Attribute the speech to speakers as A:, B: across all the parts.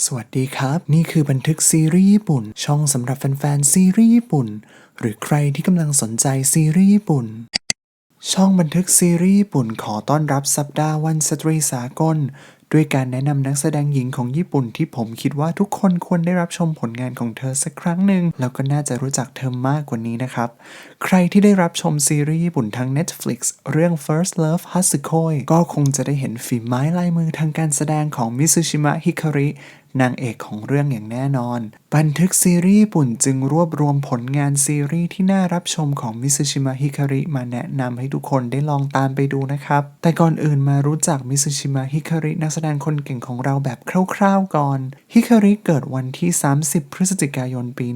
A: สวัสดีครับ นี่คือบันทึกซีรีส์ญี่ปุ่น ช่องสำหรับแฟนๆซีรีส์ญี่ปุ่น หรือใครที่กำลังสนใจซีรีส์ญี่ปุ่น ช่องบันทึกซีรีส์ญี่ปุ่นขอต้อนรับสัปดาห์วันสตรีสากล ด้วยการแนะนำนักแสดงหญิงของญี่ปุ่นที่ผมคิดว่าทุกคนควรได้รับชมผลงานของเธอสักครั้งหนึ่งแล้วก็น่าจะรู้จักเธอมากกว่านี้นะครับ ใครที่ได้รับชมซีรีส์ญี่ปุ่นทาง Netflix เรื่อง First Love h a s u k o i ก็คงจะได้เห็นฝีไม้ลายมือทางการแสดงของมิซุชิมะฮิคาริ นางเอกของเรื่องอย่างแน่นอน บันทึกซีรีส์ญี่ปุ่นจึงรวบรวมผลงานซีรีส์ที่น่ารับชมของมิซุชิมะฮิคาริมาแนะนำให้ทุกคนได้ลองตามไปดูนะครับ แต่ก่อนอื่นมารู้จักมิซุชิมะฮิคารินักแสดงคนเก่งของเราแบบคร่าวๆก่อน ฮิคาริเกิดวันที่ 30 พฤศจิกายนปี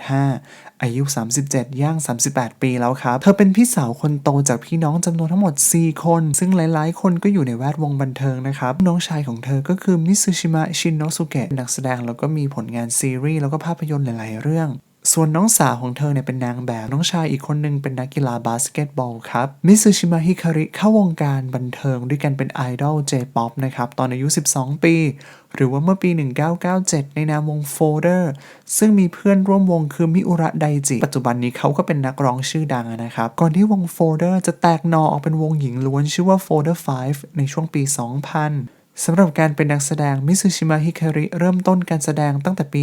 A: 1985 อายุ 37 ย่าง 38 ปีแล้วครับ เธอเป็นพี่สาวคนโตจากพี่น้องจำนวนทั้งหมด 4 คน ซึ่งหลายๆ คนก็อยู่ในแวดวงบันเทิงนะครับ น้องชายของเธอก็คือมิซุชิมะชินโนสุเกะนักแสดงแล้วก็มีผลงานซีรีส์แล้วก็ภาพยนตร์หลาย ๆ เรื่อง ส่วนน้องสาวของเธอเนี่ยเป็นนางแบบ น้องชายอีกคนนึงเป็นนักกีฬาบาสเกตบอลครับ มิซูชิมะฮิคาริเข้าวงการบันเทิงด้วยกันเป็นไอดอลเจป๊อปนะครับ ตอนอายุ 12 ปี หรือว่าเมื่อปี 1997 ในนามวงโฟเดอร์ซึ่งมีเพื่อนร่วมวงคือมิอุระไดจิ ปัจจุบันนี้เขาก็เป็นนักร้องชื่อดังนะครับ ก่อนที่วงโฟเดอร์จะแตกหนอออกเป็นวงหญิงล้วนชื่อว่า Folder 5ในช่วงปี 2000 สำหรับการเป็นนักแสดงมิซูชิมะฮิคาริเริ่มต้นการแสดงตั้งแต่ปี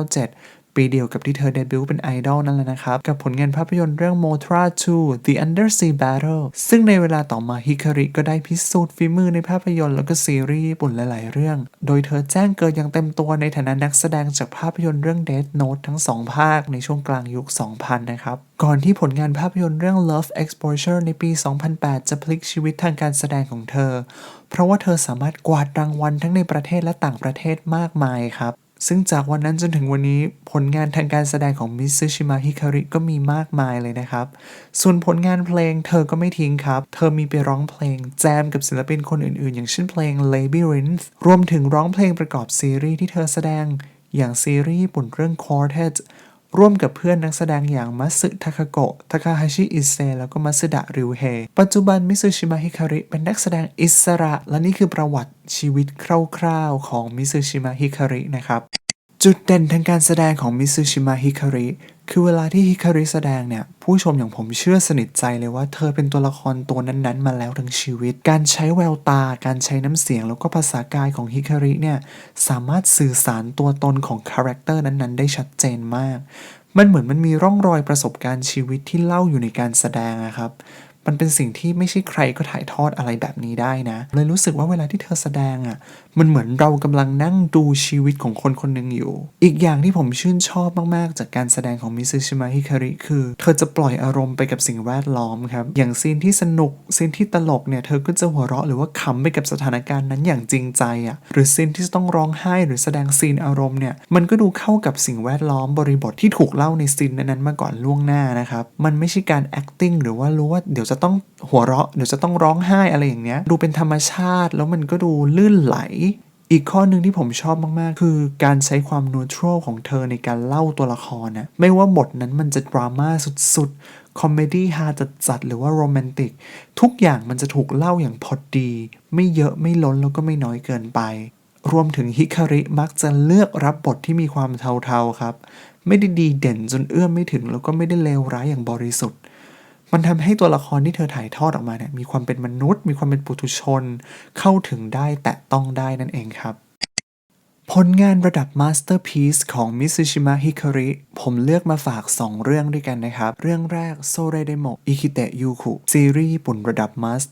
A: 1997 ปีเดียวกับที่เธอเดบิวต์เป็นไอดอลนั่นแหละนะครับ กับผลงานภาพยนตร์เรื่อง Motra 2 The Undersea Battle ซึ่งในเวลาต่อมาฮิคาริก็ได้พิสูจน์ฝีมือในภาพยนตร์แล้วก็ซีรีส์ญี่ปุ่นหลายๆ เรื่อง โดยเธอแจ้งเกิดอย่างเต็มตัวในฐานะนักแสดงจากภาพยนตร์เรื่อง Death Note ทั้งสองภาคในช่วงกลางยุค 2000 นะครับ ก่อนที่ผลงานภาพยนตร์เรื่อง Love Exposure ในปี 2008 จะพลิกชีวิตทางการแสดงของเธอ เพราะว่าเธอสามารถกวาดรางวัลทั้งในประเทศและต่างประเทศมากมายครับ ซึ่งจากวันนั้นจนถึงวันนี้ผลงานทางการแสดงของมิซึชิมะฮิคาริก็มีมากมายเลยนะครับ ส่วนผลงานเพลงเธอก็ไม่ทิ้งครับ เธอมีไปร้องเพลงแจมกับศิลปินคนอื่นๆ อย่างเช่นเพลง Labyrinth รวมถึงร้องเพลงประกอบซีรีส์ที่เธอแสดง อย่างซีรีส์ญี่ปุ่นเรื่อง Quartet ร่วมกับเพื่อนนักแสดงอย่างมัสึทาคาโกะ ทาคาฮาชิ อิเซ แล้วก็มัสึดะ ริวเฮ ปัจจุบันมิซูชิมะฮิคาริเป็นนักแสดงอิสระ และนี่คือประวัติชีวิตคร่าวๆของมิซูชิมะฮิคารินะครับ จุดเด่นทางการแสดงของมิซูชิมะฮิคาริคือเวลาที่ฮิคาริแสดงเนี่ย ผู้ชมอย่างผมเชื่อสนิทใจเลยว่าเธอเป็นตัวละครตัวนั้นๆ มาแล้วทั้งชีวิต การใช้แววตา การใช้น้ำเสียงแล้วก็ภาษากายของฮิคาริเนี่ย สามารถสื่อสารตัวตนของคาแรคเตอร์นั้นๆ ได้ชัดเจนมาก มันเหมือนมันมีร่องรอยประสบการณ์ชีวิตที่เล่าอยู่ในการแสดงอะครับ มันเป็นสิ่งที่ไม่ใช่ใครก็ถ่ายทอดอะไรแบบนี้ได้นะ เลยรู้สึกว่าเวลาที่เธอแสดงอะ่ะ มันเหมือนเรากำลังนั่งดูชีวิตของคนคนหนึ่งอยู่ อีกอย่างที่ผมชื่นชอบมาก ๆ จากการแสดงของมิซึชิมะฮิคาริคือ เธอจะปล่อยอารมณ์ไปกับสิ่งแวดล้อมครับ อย่างซีนที่สนุก ซีนที่ตลกเนี่ย เธอก็จะหัวเราะหรือว่าขำไปกับสถานการณ์นั้นอย่างจริงใจอะ่ะ หรือซีนที่ต้องร้องไห้หรือแสดงซีนอารมณ์เนี่ย มันก็ดูเข้ากับสิ่งแวดล้อมบริบทที่ถูกเล่าในซีนนั้นๆมาก่อนล่วงหน้านะครับ มันไม่ใช่การ acting หรือว่ารู้ว่าเดี๋ยวจะต้องหัวเราะเดี๋ยวจะต้องร้องไห้อะไรอย่างเงี้ย ดูเป็นธรรมชาติแล้วมันก็ดูลื่นไหล อีกข้อหนึ่งที่ผมชอบมาก ๆ คือการใช้ความนูทรัลของเธอในการเล่าตัวละครนะไม่ว่าบทนั้นมันจะดราม่าสุดๆ คอมเมดี้ฮาจัดๆหรือว่าโรแมนติก ทุกอย่างมันจะถูกเล่าอย่างพอดี ไม่เยอะไม่ล้นแล้วก็ไม่น้อยเกินไป รวมถึงฮิคาริมักจะเลือกรับบทที่มีความเทาๆครับ ไม่ได้ดีเด่นจนเอื้อมไม่ถึงแล้วก็ไม่ได้เลวร้ายอย่างบริสุทธิ์ มันทำให้ตัวละครที่เธอถ่ายทอดออกมาเนี่ยมีความเป็นมนุษย์ มีความเป็นปุถุชน เข้าถึงได้แตะต้องได้นั่นเองครับผลงานระดับมาสเตอร์พี e ของมิซูชิมะฮิคาริผมเลือกมาฝาก 2 เรื่องด้วยกันนะครับ เรื่องแรกโซเรเดโมอิคิเตยูคุซีรีส์ญี่ปุ่นระดับมาส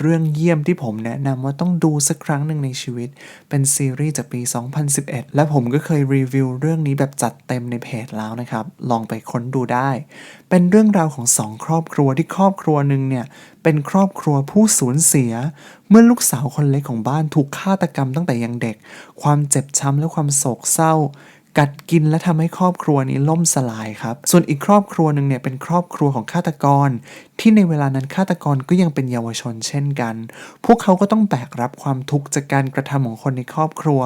A: เรื่องเยี่ยมที่ผมแนะนำว่าต้องดูสักครั้งหนึ่งในชีวิต เป็นซีรีส์จากปี 2011 และผมก็เคยรีวิวเรื่องนี้แบบจัดเต็มในเพจแล้วนะครับ ลองไปค้นดูได้ เป็นเรื่องราวของสองครอบครัวที่ครอบครัวหนึ่งเนี่ยเป็นครอบครัวผู้สูญเสีย เมื่อลูกสาวคนเล็กของบ้านถูกฆาตกรรมตั้งแต่ยังเด็ก ความเจ็บช้ำและความโศกเศร้า กัดกินและทำให้ครอบครัวนี้ล่มสลายครับ ส่วนอีกครอบครัวหนึ่งเนี่ยเป็นครอบครัวของฆาตกร ที่ในเวลานั้นฆาตกรก็ยังเป็นเยาวชนเช่นกัน พวกเขาก็ต้องแบกรับความทุกข์จากการกระทำของคนในครอบครัว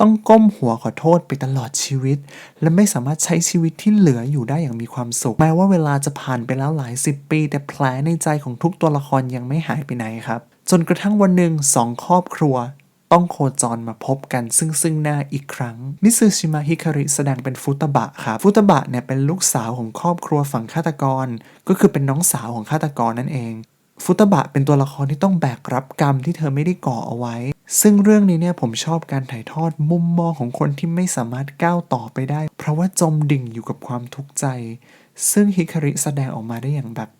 A: ต้องก้มหัวขอโทษไปตลอดชีวิต และไม่สามารถใช้ชีวิตที่เหลืออยู่ได้อย่างมีความสุข แม้ว่าเวลาจะผ่านไปแล้วหลายสิบปี แต่แผลในใจของทุกตัวละครยังไม่หายไปไหนครับ จนกระทั่งวันหนึ่งสองครอบครัว ต้องโคจรมาพบกันซึ่งซึ่งหน้าอีกครั้ง มิซึชิมะฮิคาริแสดงเป็นฟุตบะครับฟุตบะเนี่ยเป็นลูกสาวของครอบครัวฝั่งฆาตกร ก็คือเป็นน้องสาวของฆาตกรนั่นเอง ฟุตบะเป็นตัวละครที่ต้องแบกรับกรรมที่เธอไม่ได้ก่อเอาไว้ ซึ่งเรื่องนี้เนี่ยผมชอบการถ่ายทอดมุมมองของคนที่ไม่สามารถก้าวต่อไปได้ เพราะว่าจมดิ่งอยู่กับความทุกข์ใจ ซึ่งฮิคาริแสดงออกมาได้อย่างแบบ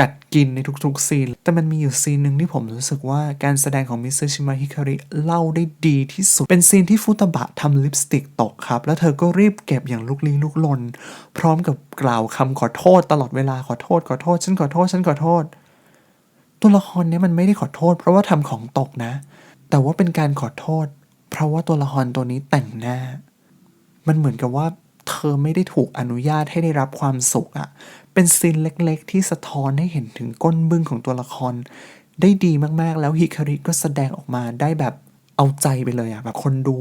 A: กัดกินในทุกๆซีน แต่มันมีอยู่ซีนหนึ่งที่ผมรู้สึกว่าการแสดงของมิสเตอร์ชิมาฮิคาริเล่าได้ดีที่สุด เป็นซีนที่ฟุตบะทำลิปสติกตกครับ แล้วเธอก็รีบเก็บอย่างลุกลี้ลุกลน พร้อมกับกล่าวคำขอโทษตลอดเวลาขอโทษขอโทษ ฉันขอโทษ ฉันขอโทษ ตัวละครนี้มันไม่ได้ขอโทษ เพราะว่าทำของตกนะ แต่ว่าเป็นการขอโทษ เพราะว่าตัวละครตัวนี้แต่งหน้า มันเหมือนกับว่าเธอไม่ได้ถูกอนุญาตให้ได้รับความสุขอะ เป็นซีนเล็กๆ ที่สะท้อนให้เห็นถึงก้นบึ้งของตัวละคร ได้ดีมากๆ แล้วฮิคาริก็แสดงออกมาได้แบบเอาใจไปเลยอะแบบคนดู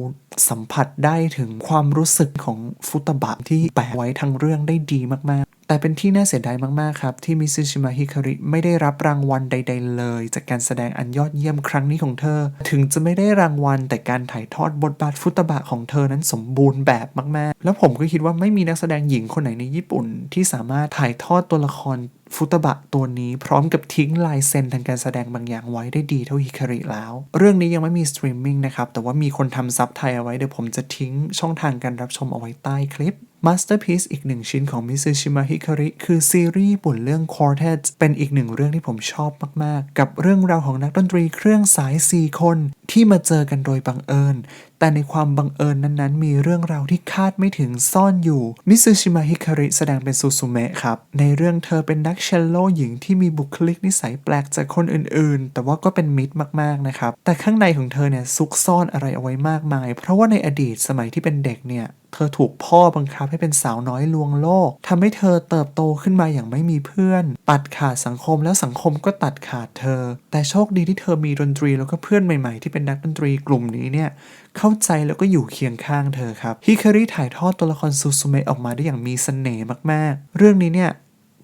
A: สัมผัสได้ถึงความรู้สึกของฟุตบะที่แปะไว้ทั้งเรื่องได้ดีมากๆ แต่เป็นที่น่าเสียดายมาก ๆ ครับ ที่มิซึชิมะฮิคาริไม่ได้รับรางวัลใด ๆ เลย จากการแสดงอันยอดเยี่ยมครั้งนี้ของเธอ ถึงจะไม่ได้รางวัลแต่การถ่ายทอดบทบาทฟุตบะของเธอนั้นสมบูรณ์แบบมาก ๆ แล้วผมก็คิดว่าไม่มีนักแสดงหญิงคนไหนในญี่ปุ่น ที่สามารถถ่ายทอดตัวละครฟุตบะตัวนี้พร้อมกับทิ้งลายเซ็นทางการแสดงบางอย่างไว้ได้ดีเท่าฮิคาริแล้ว เรื่องนี้ยังไม่มีสตรีมมิ่งนะครับแต่ว่ามีคนทำซับไทยเอาไว้เดี๋ยวผมจะทิ้งช่องทางการรับชมเอาไว้ใต้คลิป มาสเตอร์พี e อีกหนึ่งชิ้นของมิซึชิมะฮิคาริคือซีรีส์ญี่ปุ่นเรื่อง Quartet เป็นอีกหนึ่งเรื่องที่ผมชอบมาก ๆ กับเรื่องราวของนักดนตรีเครื่องสาย 4 คนที่มาเจอกันโดยบังเอิญ แต่ในความบังเอิญนั้นๆ มีเรื่องราวที่คาดไม่ถึงซ่อนอยู่ มิซึชิมะฮิคาริแสดงเป็นซูซูเมะครับ ในเรื่องเธอเป็นนักเชลโลหญิงที่มีบุคลิกนิสัยแปลกจากคนอื่น ๆ แต่ว่าก็เป็นมิตรมาก ๆ นะครับ แต่ข้างในของเธอเนี่ยซุกซ่อนอะไรเอาไว้มากมาย เพราะว่าในอดีตสมัยที่เป็นเด็กเนี่ย เธอถูกพ่อบังคับให้เป็นสาวน้อยลวงโลกทำให้เธอเติบโตขึ้นมาอย่างไม่มีเพื่อน ตัดขาดสังคมแล้วสังคมก็ตัดขาดเธอ แต่โชคดีที่เธอมีดนตรีแล้วก็เพื่อนใหม่ ๆ ที่เป็นนักดนตรีกลุ่มนี้เนี่ยเข้าใจแล้วก็อยู่เคียงข้างเธอครับฮิคาริถ่ายทอดตัวละครซูซูเมะออกมาได้อย่างมีเสน่ห์มากๆ เรื่องนี้เนี่ย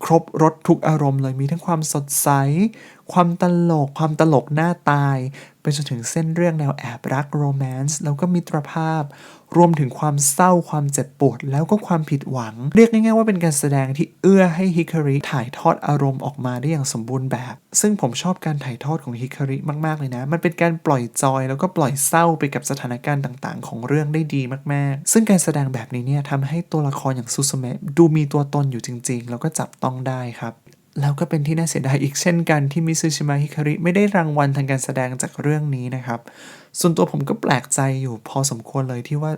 A: ครบรถทุกอารมณ์เลยมีทั้งความสดใส ความตลก ความตลกหน้าตาย จนถึงเส้นเรื่องแนวแอบรักโรแมนต์แล้วก็มิตรภาพ รวมถึงความเศร้าความเจ็บปวด แล้วก็ความผิดหวัง เรียกง่ายๆว่าเป็นการแสดงที่เอื้อให้ฮิคาริถ่ายทอดอารมณ์ออกมาได้อย่างสมบูรณ์แบบ ซึ่งผมชอบการถ่ายทอดของฮิคาริมากๆเลยนะ มันเป็นการปล่อยจอย แล้วก็ปล่อยเศร้าไปกับสถานการณ์ต่างๆ ของเรื่องได้ดีมากๆ ซึ่งการแสดงแบบนี้เนี่ยทำให้ตัวละครอย่างซูซูเมะดูมีตัวตนอยู่จริง ๆ แล้วก็จับต้องได้ครับ แล้วก็เป็นที่น่าเสียดายอีกเช่นกันที่มิซึชิมะฮิคาริไม่ได้รางวัลทางการแสดงจากเรื่องนี้นะครับ ส่วนตัวผมก็แปลกใจอยู่พอสมควรเลยที่ว่า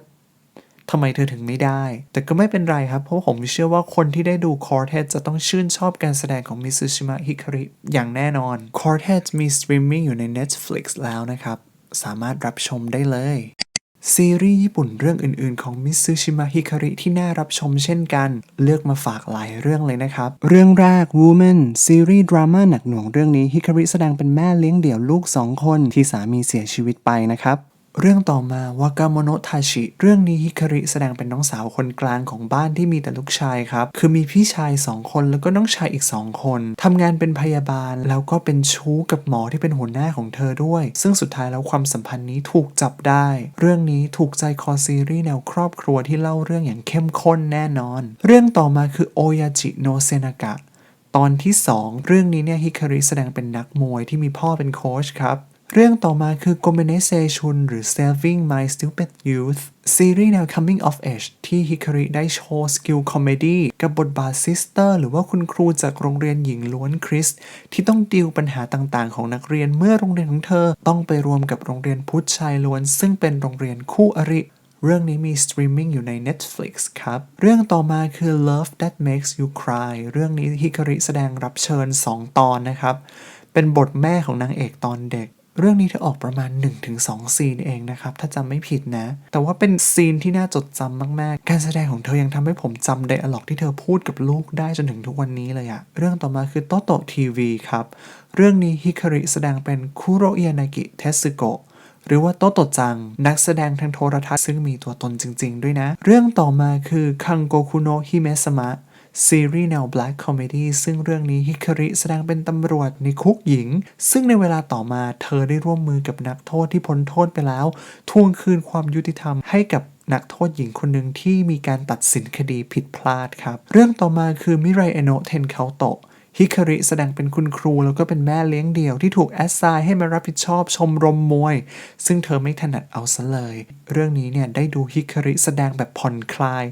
A: ทำไมเธอถึงไม่ได้ แต่ก็ไม่เป็นไรครับ เพราะผมเชื่อว่าคนที่ได้ดู Quartet จะต้องชื่นชอบการแสดงของมิซึชิมะฮิคาริอย่างแน่นอน Quartet มีสตรีมมิ่งอยู่ใน Netflix แล้วนะครับ สามารถรับชมได้เลย ซีรีส์ญี่ปุ่นเรื่องอื่นๆ ของมิซึชิมะฮิคาริที่น่ารับชมเช่นกัน เลือกมาฝากหลายเรื่องเลยนะครับ เรื่องแรก Woman ซีรีส์ดราม่าหนักหน่วงเรื่องนี้ฮิคาริแสดงเป็นแม่เลี้ยงเดี่ยวลูกสองคนที่สามีเสียชีวิตไปนะครับ เรื่องต่อมาวากาโมโนทาชิ เรื่องนี้ฮิคาริแสดงเป็นน้องสาวคนกลางของบ้านที่มีแต่ลูกชายครับ คือมีพี่ชายสองคนแล้วก็น้องชายอีกสองคนทำงานเป็นพยาบาลแล้วก็เป็นชู้กับหมอที่เป็นหัวหน้าของเธอด้วย ซึ่งสุดท้ายแล้วความสัมพันธ์นี้ถูกจับได้ เรื่องนี้ถูกใจคอซีรีส์แนวครอบครัวที่เล่าเรื่องอย่างเข้มข้นแน่นอน เรื่องต่อมาคือโอยาจิโนเซนากะตอนที่ 2 เรื่องนี้เนี่ยฮิคาริแสดงเป็นนักมวยที่มีพ่อเป็นโค้ชครับ เรื่องต่อมาคือ g o m e n e s e Shun หรือ Saving My Stupid Youth ซีรีส์แนว Coming of Age ที่ฮิคาริได้โชว์สกิลคอมเมดี้กับบทบาทซิสเตอร์หรือว่าคุณครูจากโรงเรียนหญิงล้วนคริส ที่ต้องดิวปัญหาต่างๆ ของนักเรียนเมื่อโรงเรียนของเธอ ต้องไปรวมกับโรงเรียนพุทธชายล้วน ซึ่งเป็นโรงเรียนคู่อริเรื่องนี้มีสตรีมมิ่งอยู่ใน Netflix ครับ เรื่องต่อมาคือ Love That Makes You Cry เรื่องนี้ฮิคาริแสดงรับเชิญ 2 ตอนนะครับ เป็นบทแม่ของนางเอกตอนเด็ก เรื่องนี้เธอออกประมาณ 1-2 ซีนเองนะครับ ถ้าจำไม่ผิดนะ แต่ว่าเป็นซีนที่น่าจดจำมากๆ การแสดงของเธอยังทำให้ผมจำไดอะล็อกที่เธอพูดกับลูกได้จนถึงทุกวันนี้เลยอะเรื่องต่อมาคือโตโตทีวีครับ เรื่องนี้ฮิคาริแสดงเป็นคุโรเอิยนากิเทสึโกะหรือว่าโตโตจัง นักแสดงทางโทรทัศน์ซึ่งมีตัวตนจริง ๆ ด้วยนะ เรื่องต่อมาคือคังโกคุโนฮิเมสมะ ซีรีส์แนว Black Comedy ซึ่งเรื่องนี้ฮิคาริแสดงเป็นตำรวจในคุกหญิง ซึ่งในเวลาต่อมาเธอได้ร่วมมือกับนักโทษที่พ้นโทษไปแล้ว ทวงคืนความยุติธรรมให้กับนักโทษหญิงคนหนึ่งที่มีการตัดสินคดีผิดพลาดครับ เรื่องต่อมาคือมิไรเอโนะเทนเคาโตะ ฮิคาริแสดงเป็นคุณครูแล้วก็เป็นแม่เลี้ยงเดี่ยวที่ถูกแอสไซน์ให้มารับผิดชอบชมรมมวย ซึ่งเธอไม่ถนัดเอาซะเลย เรื่องนี้เนี่ยได้ดูฮิคาริแสดงแบบผ่อนคลาย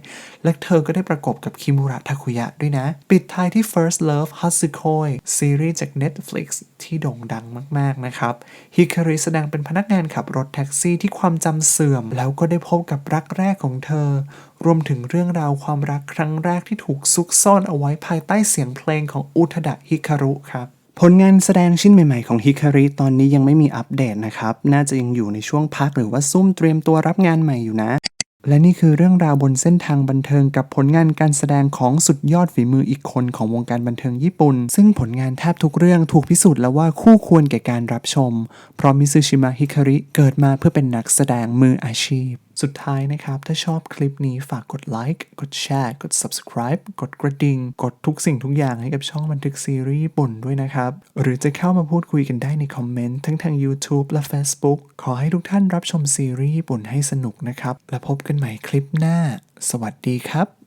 A: และเธอก็ได้ประกบกับคิมุระทาคุยะด้วยนะ ปิดท้ายที่ First Love h a s u k o i ซีรีส์จาก Netflix ที่โด่งดังมาก ๆ นะครับฮิคาริแสดงเป็นพนักงานขับรถแท็กซี่ที่ความจำเสื่อม แล้วก็ได้พบกับรักแรกของเธอ รวมถึงเรื่องราวความรักครั้งแรกที่ถูกซุกซ่อนเอาไว้ภายใต้เสียงเพลงของอุทดะฮิคารุครับ ผลงานแสดงชิ้นใหม่ๆของฮิคาริตอนนี้ยังไม่มีอัปเดตนะครับ น่าจะยังอยู่ในช่วงพักหรือว่าซุ่มเตรียมตัวรับงานใหม่อยู่นะ และนี่คือเรื่องราวบนเส้นทางบันเทิงกับผลงานการแสดงของสุดยอดฝีมืออีกคนของวงการบันเทิงญี่ปุ่น ซึ่งผลงานแทบทุกเรื่องถูกพิสูจน์แล้วว่าคู่ควรแก่การรับชม เพราะมิซึชิมะฮิคาริเกิดมาเพื่อเป็นนักแสดงมืออาชีพ สุดท้ายนะครับ ถ้าชอบคลิปนี้ฝากกดไลค์กดแชร์กด subscribe กดกระดิ่ง กดทุกสิ่งทุกอย่างให้กับช่องบันทึกซีรีส์ญี่ปุ่นด้วยนะครับ หรือจะเข้ามาพูดคุยกันได้ในคอมเมนต์ทั้งทาง YouTube และ Facebook ขอให้ทุกท่านรับชมซีรีส์ปุ่นให้สนุกนะครับ และพบกันใหม่คลิปหน้า สวัสดีครับ